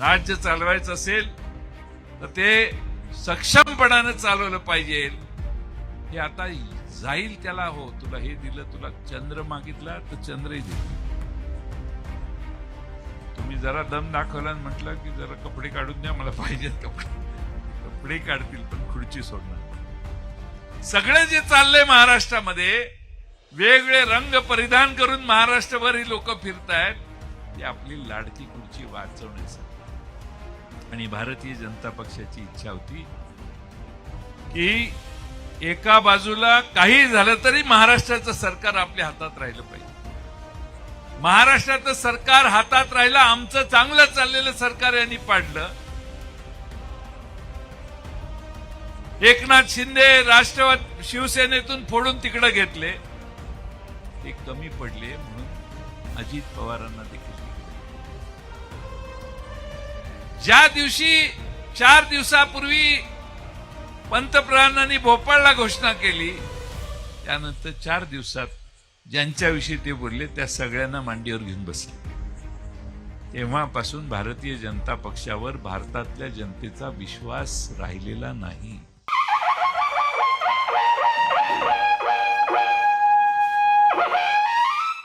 राज्य चालवायचं असेल तर ते सक्षमपणानं चालवलं पाहिजे. हे आता जाईल त्याला हो तुला हे दिलं तुला चंद्र मागितला तर चंद्रही दिला तुम्ही जरा दम दाखवला म्हटलं की जरा कपडे काढून द्या मला पाहिजेत कपडे कपडे काढतील पण खुर्ची सोडणार सगळं जे चाललंय महाराष्ट्रामध्ये वेगवेगळे रंग परिधान करून महाराष्ट्रभर ही लोक फिरतायत ती आपली लाडकी खुर्ची वाचवण्यासाठी. आणि भारतीय जनता पक्षाची इच्छा होती की एका बाजूला काही झालं तरी महाराष्ट्राचं सरकार आपल्या हातात राहिलं पाहिजे. महाराष्ट्राचं सरकार हातात राहिलं आमचं चांगलं चाललेलं सरकार यांनी पाडलं. एकनाथ शिंदे राष्ट्रवाद शिवसेनेतून फोडून तिकडे घेतले. ते कमी पडले म्हणून अजित पवारांना देखील ज्या दिवशी चार दिवसापूर्वी पंतप्रधानांनी भोपाळला घोषणा केली त्यानंतर चार दिवसात ज्यांच्याविषयी ते बोलले त्या सगळ्यांना मांडीवर घेऊन बसले. तेव्हापासून भारतीय जनता पक्षावर भारतातल्या जनतेचा विश्वास राहिलेला नाही.